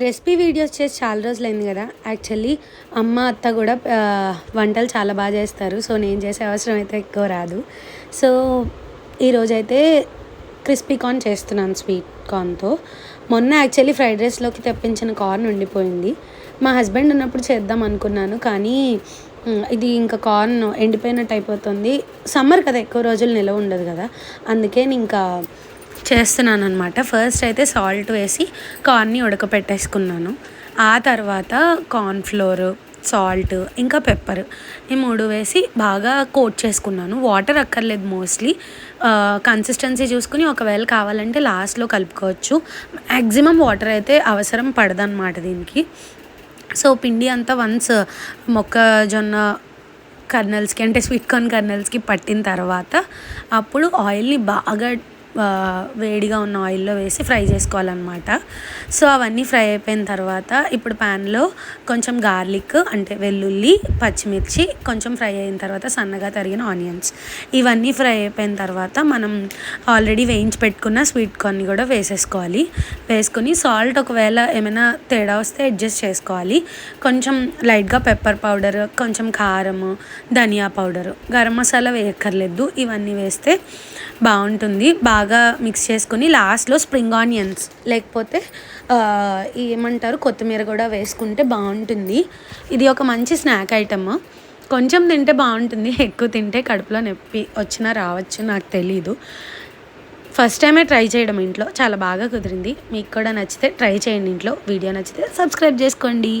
Recipe videos చేసి చాలా రోజులైంది కదా. యాక్చువల్లీ అమ్మ అత్త కూడా వంటలు చాలా బాగా చేస్తారు. సో నేను చేసే అవసరం అయితే ఎక్కువ రాదు. సో ఈరోజైతే క్రిస్పీ కార్న్ చేస్తున్నాను స్వీట్ కార్న్తో. మొన్న యాక్చువల్లీ ఫ్రైడ్ రైస్లోకి తెప్పించిన కార్న్ ఉండిపోయింది. మా హస్బెండ్ ఉన్నప్పుడు చేద్దాం అనుకున్నాను. కానీ ఇది ఇంకా కార్న్ ఎండిపోయినట్టు అయిపోతుంది. సమ్మర్ కదా ఎక్కువ రోజులు నిలవ ఉండదు కదా. అందుకే నేను ఇంకా చేస్తున్నాను అనమాట ఫస్ట్ అయితే సాల్ట్ వేసి కార్న్ని ఉడకపెట్టేసుకున్నాను. ఆ తర్వాత కార్న్ ఫ్లోర్ సాల్ట్ ఇంకా పెప్పర్ ఈ మూడు వేసి బాగా కోట్ చేసుకున్నాను. వాటర్ అక్కర్లేదు మోస్ట్లీ కన్సిస్టెన్సీ చూసుకుని ఒకవేళ కావాలంటే లాస్ట్లో కలుపుకోవచ్చు. మ్యాక్సిమం వాటర్ అయితే అవసరం పడదన్నమాట దీనికి. సో పిండి అంతా వన్స్ మొక్కజొన్న కర్నల్స్కి అంటే స్వీట్ కార్న్ కర్నల్స్కి పట్టిన తర్వాత అప్పుడు ఆయిల్ని బాగా వేడిగా ఉన్న ఆయిల్లో వేసి ఫ్రై చేసుకోవాలన్నమాట. సో అవన్నీ ఫ్రై అయిపోయిన తర్వాత ఇప్పుడు ప్యాన్లో కొంచెం గార్లిక్ అంటే వెల్లుల్లి పచ్చిమిర్చి కొంచెం ఫ్రై అయిన తర్వాత సన్నగా తరిగిన ఆనియన్స్. ఇవన్నీ ఫ్రై అయిపోయిన తర్వాత మనం ఆల్రెడీ వేయించి పెట్టుకున్న స్వీట్ కార్న్ కూడా వేసేసుకోవాలి. వేసుకొని సాల్ట్ ఒకవేళ ఏమైనా తేడా వస్తే అడ్జస్ట్ చేసుకోవాలి. కొంచెం లైట్గా పెప్పర్ పౌడర్ కొంచెం కారము ధనియా పౌడరు గరం మసాలా వేయక్కర్లేదు. ఇవన్నీ వేస్తే బాగుంటుంది. బాగా బాగా మిక్స్ చేసుకొని లాస్ట్లో స్ప్రింగ్ ఆనియన్స్ లేకపోతే ఏమంటారు కొత్తిమీర కూడా వేసుకుంటే బాగుంటుంది. ఇది ఒక మంచి స్నాక్ ఐటమ్. కొంచెం తింటే బాగుంటుంది ఎక్కువ తింటే కడుపులో నొప్పి వచ్చినా రావచ్చు నాకు తెలీదు. ఫస్ట్ టైమే ట్రై చేయడం ఇంట్లో చాలా బాగా కుదిరింది. మీకు కూడా నచ్చితే ట్రై చేయండి ఇంట్లో. వీడియో నచ్చితే సబ్స్క్రైబ్ చేసుకోండి.